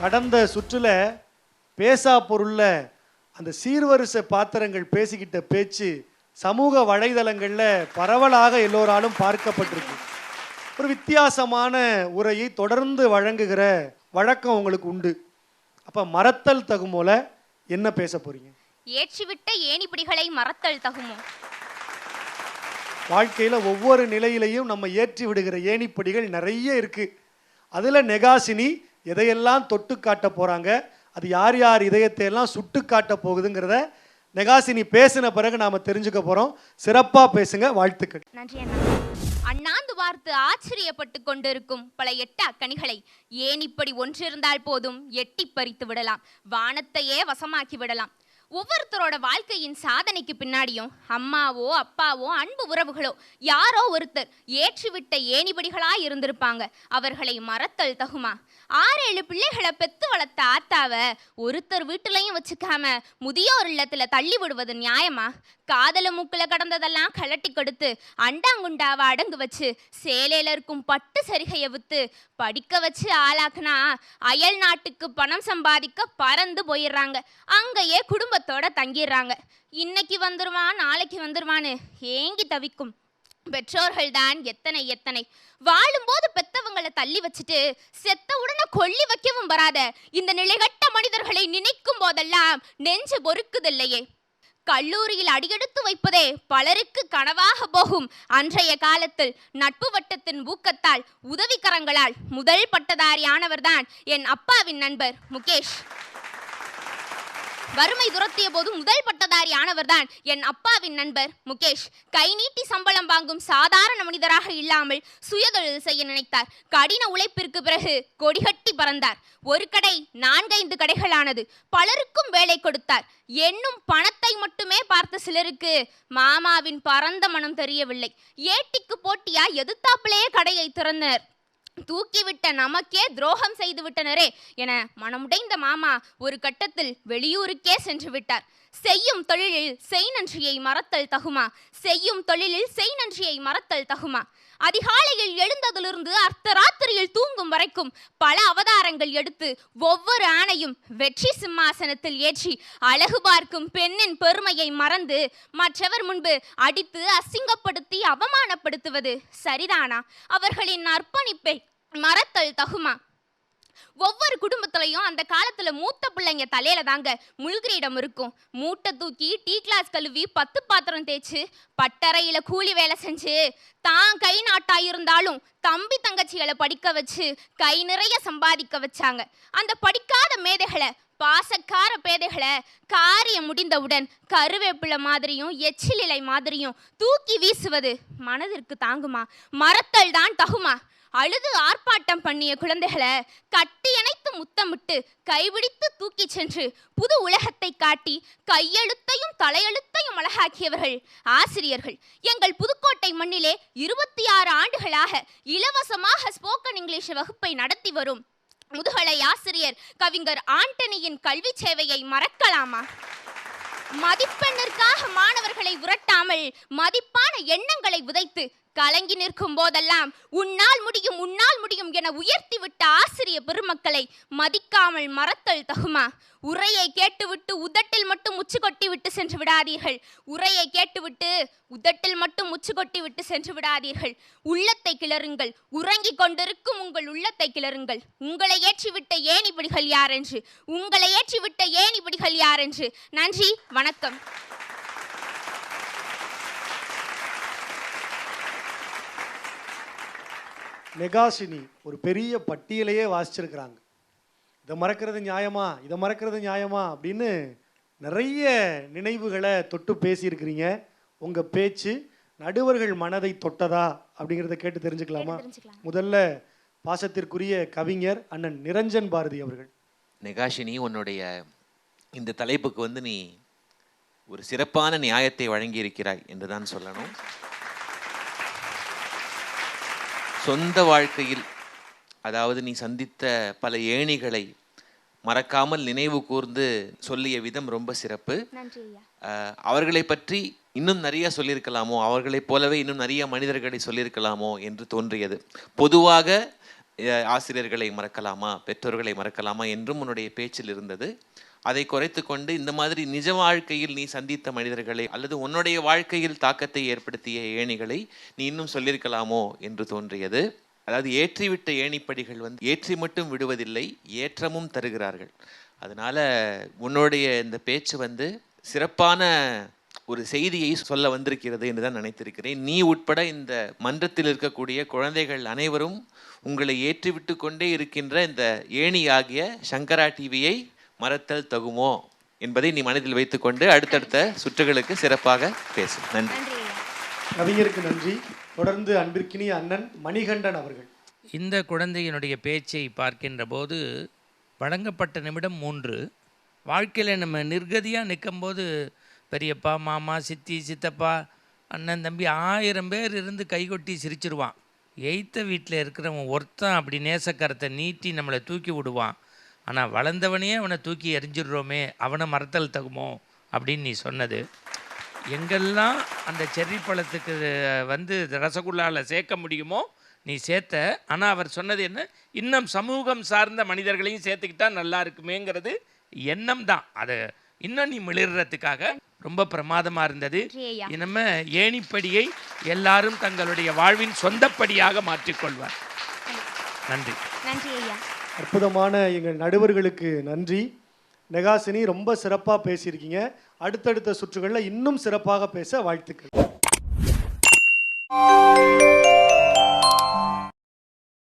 கடந்த சுற்றுல பேசா பொருள்ல அந்த சீர்வரிசை பாத்திரங்கள் பேசிக்கிட்ட பேச்சு சமூக வலைதளங்கள்ல பரவலாக எல்லோராலும் பார்க்கப்பட்டிருக்கு. ஒரு வித்தியாசமான உரையை தொடர்ந்து வழங்குகிற வழக்கம் உங்களுக்கு உண்டு. அப்ப மறத்தல் தகுமோல என்ன பேச போறீங்க? ஏற்றிவிட்ட ஏணிப்பிடிகளை மறத்தல் தகுமோ? வாழ்க்கையில ஒவ்வொரு நிலையிலையும் நம்ம ஏற்றி விடுகிற ஏணிப்படிகள் நிறைய இருக்கு. அதுல நெகாசினி எதையெல்லாம் தொட்டு காட்ட போறாங்க அது யார் யார் இதயத்தை எல்லாம் சுட்டு காட்ட போகுதுங்கிறத நெகாசினி பேசின பிறகு நாம தெரிஞ்சுக்க போறோம். சிறப்பா பேசுங்க. வாழ்த்துக்கள். நன்றி அண்ணாந்து பார்த்து ஆச்சரியப்பட்டு கொண்டிருக்கும் பல எட்டு அக்கணிகளை ஏன் இப்படி ஒன்றிருந்தால் போதும்? எட்டி பறித்து விடலாம். வானத்தையே வசமாக்கி விடலாம். ஒவ்வொருத்தரோட வாழ்க்கையின் சாதனைக்கு பின்னாடியும் அம்மாவோ அப்பாவோ அன்பு உறவுகளோ யாரோ ஒருத்தர் ஏற்றிவிட்ட ஏணிபடிகளா இருந்திருப்பாங்க. அவர்களை மறத்தல் தகுமா? ஆறேழு பிள்ளைகளை பெத்து வளர்த்த ஆத்தாவ ஒருத்தர் வீட்டுலயும் வச்சுக்காம முதியோர் இல்லத்துல தள்ளி விடுவது நியாயமா? காதல மூக்குல கடந்ததெல்லாம் கலட்டி கொடுத்து அண்டாங்குண்டாவை அடங்கு வச்சு சேலையில இருக்கும் பட்டு சரிகையை வித்து படிக்க வச்சு ஆளாக்குனா அயல் நாட்டுக்கு பணம் சம்பாதிக்க பறந்து போயிடுறாங்க. அங்கேயே குடும்ப குடும்பத்தோட தங்கிடுறாங்க. இன்னைக்கு வந்துருவான் நாளைக்கு வந்துருவான்னு ஏங்கி தவிக்கும். பெற்றோர்கள் தான் எத்தனை எத்தனை. வாழும்போது பெத்தவங்களை தள்ளி வச்சுட்டு செத்த உடனே கொல்லி வைக்கவும் வராத. இந்த நிலைகட்ட மனிதர்களை நினைக்கும் போதெல்லாம் நெஞ்சு பொறுக்குதில்லையே. கல்லூரியில் அடியெடுத்து வைப்பதே பலருக்கு கனவாக போகும். அன்றைய காலத்தில் நட்பு வட்டத்தின் ஊக்கத்தால் உதவிக்கரங்களால் முதல் பட்டதாரியானவர்தான் என் அப்பாவின் நண்பர் முகேஷ். வறுமை துரத்திய போது முதல் பட்டதாரி ஆனவர்தான் என் அப்பாவின் நண்பர் முகேஷ். கை நீட்டி சம்பளம் வாங்கும் சாதாரண மனிதராக இல்லாமல் சுயதொழில் செய்ய நினைத்தார். கடின உழைப்பிற்கு பிறகு கொடிகட்டி பறந்தார். ஒரு கடை நான்கைந்து கடைகளானது. பலருக்கும் வேலை கொடுத்தார். என்னும் பணத்தை மட்டுமே பார்த்த சிலருக்கு மாமாவின் பரந்த மனம் தெரியவில்லை. ஏட்டிக்கு போட்டியா எதிர்த்தாப்பிலேயே கடையை திறந்தனர் தூக்கிவிட்ட நமக்கே துரோகம் செய்து விட்டனரே என மனமுடைந்த மாமா ஒரு கட்டத்தில் வெளியூருக்கே சென்று விட்டார். செய்யும் தொழிலில் செய் நன்றியை மறத்தல் தகுமா? செய்யும் தொழிலில் செய் நன்றியை மறத்தல் தகுமா? அதிகாலையில் எழுந்ததிலிருந்து அர்த்தராத்திரியில் தூங்கும் வரைக்கும் பல அவதாரங்கள் எடுத்து ஒவ்வொரு ஆணையும் வெற்றி சிம்மாசனத்தில் ஏற்றி அழகு பார்க்கும் பெண்ணின் பெருமையை மறந்து மற்றவர் முன்பு அடித்து அசிங்கப்படுத்தி அவமானப்படுத்துவது சரிதானா? அவர்களின் அர்ப்பணிப்பை மரத்தல் தகுமா? ஒவ்வொரு குடும்பத்திலையும் அந்த காலத்துல மூத்த பிள்ளைங்க தலையில தாங்க முள்கிரீடம் இருக்கும். மூட்டை தூக்கி டீ கிளாஸ் கழுவி பத்து பாத்திரம் தேய்ச்சி பட்டறையில கூலி வேலை செஞ்சு தான் கை நாட்டா இருந்தாலும் தம்பி தங்கச்சிகளை படிக்க வச்சு கை நிறைய சம்பாதிக்க வச்சாங்க. அந்த படிக்காத மேதைகளை பாசக்கார பேதைகளை காரியம் முடிந்தவுடன் கருவேப்பிலை மாதிரியும் எச்சில் இலை மாதிரியும் தூக்கி வீசுவது மனதிற்கு தாங்குமா? மரத்தல் தான் தகுமா? அழுது ஆர்ப்பாட்டம் பண்ணிய குழந்தைகளை கட்டியணைத்து முத்தமிட்டு கைவிடித்து தூக்கிச் சென்று புது உலகத்தை காட்டி கையெழுத்தையும் தலையெழுத்தையும் அழகாக்கியவர்கள். ஆசிரியர்கள் எங்கள் புதுக்கோட்டை மண்ணிலே இருபத்தி ஆறு ஆண்டுகளாக இலவசமாக ஸ்போக்கன் இங்கிலீஷ் வகுப்பை நடத்தி வரும் முதுகலை ஆசிரியர் கவிஞர் ஆண்டனியின் கல்வி சேவையை மறக்கலாமா? மதிப்பெண்ணிற்காக மாணவர்களை உரட்டாமல் மதிப்பான எண்ணங்களை விதைத்து கலங்கி நிற்கும் போதெல்லாம் உன்னால் முடியும் உன்னால் முடியும் என உயர்த்தி விட்ட ஆசிரிய பெருமக்களை மதிக்காமல் மறத்தல் தகுமா? உரையை கேட்டுவிட்டு உதட்டில் மட்டும் முச்சு கொட்டி விட்டு சென்று விடாதீர்கள். உரையை கேட்டுவிட்டு உதட்டில் மட்டும் முச்சு கொட்டி விட்டு சென்று விடாதீர்கள். உள்ளத்தை கிளறுங்கள். உறங்கிக் கொண்டிருக்கும் உங்கள் உள்ளத்தை கிளறுங்கள். உங்களை ஏற்றிவிட்ட ஏணிபிடிகள் யாரென்று? உங்களை ஏற்றிவிட்ட ஏணிபிடிகள் யாரென்று? நன்றி வணக்கம். நெகாசினி ஒரு பெரிய பட்டியலையே வாசிச்சிருக்கிறாங்க. இதை மறக்கிறது நியாயமா? இதை மறக்கிறது நியாயமா? அப்படின்னு நிறைய நினைவுகளை தொட்டு பேசியிருக்கிறீங்க. உங்க பேச்சு நடுவர்கள் மனதை தொட்டதா? அப்படிங்கிறத கேட்டு தெரிஞ்சுக்கலாமா? தெரிஞ்சுக்கலாம். முதல்ல பாசத்திற்குரிய கவிஞர் அண்ணன் நிரஞ்சன் பாரதி அவர்கள். நெகாஷினி உன்னுடைய இந்த தலைப்புக்கு வந்து நீ ஒரு சிறப்பான நியாயத்தை வழங்கியிருக்கிறாய் என்று தான் சொல்லணும். சொந்த வாழ்க்கையில் அதாவது நீ சந்தித்த பல ஏணிகளை மறக்காமல் நினைவு கூர்ந்து சொல்லிய விதம் ரொம்ப சிறப்பு. அவர்களை பற்றி இன்னும் நிறைய சொல்லியிருக்கலாமோ அவர்களைப் போலவே இன்னும் நிறைய மனிதர்களை சொல்லியிருக்கலாமோ என்று தோன்றியது. பொதுவாக ஆசிரியர்களை மறக்கலாமா பெற்றோர்களை மறக்கலாமா என்றும் உன்னுடைய பேச்சில் இருந்தது. அதை குறைத்து கொண்டு இந்த மாதிரி நிஜ வாழ்க்கையில் நீ சந்தித்த மனிதர்களை அல்லது உன்னுடைய வாழ்க்கையில் தாக்கத்தை ஏற்படுத்திய ஏணிகளை நீ இன்னும் சொல்லியிருக்கலாமோ என்று தோன்றியது. அதாவது ஏற்றிவிட்ட ஏணிப்படிகள் வந்து ஏற்றி மட்டும் விடுவதில்லை ஏற்றமும் தருகிறார்கள். அதனால உன்னுடைய இந்த பேச்சு வந்து சிறப்பான ஒரு செய்தியை சொல்ல வந்திருக்கிறது என்று தான் நினைத்திருக்கிறேன். நீ உட்பட இந்த மன்றத்தில் இருக்கக்கூடிய குழந்தைகள் அனைவரும் உங்களை ஏற்றிவிட்டு கொண்டே இருக்கின்ற இந்த ஏணி ஆகிய சங்கரா டிவியை மறத்தல் தகுமோ என்பதை நீ மனதில் வைத்துக்கொண்டு அடுத்தடுத்த சுற்றுகளுக்கு சிறப்பாக பேசு. நன்றி. கவிஞருக்கு நன்றி. தொடர்ந்து அன்பிற்கினிய அண்ணன் மணிகண்டன் அவர்கள். இந்த குழந்தையினுடைய பேச்சை பார்க்கின்ற போது வழங்கப்பட்ட நிமிடம் மூன்று. வாழ்க்கையில் நம்ம நிர்கதியாக நிற்கும்போது பெரியப்பா மாமா சித்தி சித்தப்பா அண்ணன் தம்பி ஆயிரம் பேர் இருந்து கைகொட்டி சிரிச்சிருவான். எய்த்த வீட்டில் இருக்கிறவன் ஒருத்தன் அப்படி நேசக்கரத்தை நீட்டி நம்மளை தூக்கி விடுவான். ஆனால் வளர்ந்தவனையே அவனை தூக்கி எறிஞ்சிடுறோமே அவனை மறத்தல் தகுமோ? அப்படின்னு நீ சொன்னது. எங்கெல்லாம் அந்த செர்ரி பழத்துக்கு வந்து ரசகுல்லாவில் சேர்க்க முடியுமோ நீ சேர்த்த. ஆனால் அவர் சொன்னது என்ன? இன்னும் சமூகம் சார்ந்த மனிதர்களையும் சேர்த்துக்கிட்டா நல்லா இருக்குமேங்கிறது எண்ணம் தான். அதை இன்னும் நீ மிளிர்றதுக்காக ரொம்ப பிரமாதமாக இருந்தது. இனிமே ஏணிப்படியை எல்லாரும் தங்களுடைய வாழ்வின் சொந்தப்படியாக மாற்றிக்கொள்வார். நன்றி நன்றி. ஐயா அற்புதமான எங்கள் நடுவர்களுக்கு நன்றி. நெகாசினி ரொம்ப சிறப்பாக பேசியிருக்கீங்க. அடுத்தடுத்த சுற்றுகளில் இன்னும் சிறப்பாக பேச வாழ்த்துக்கள்.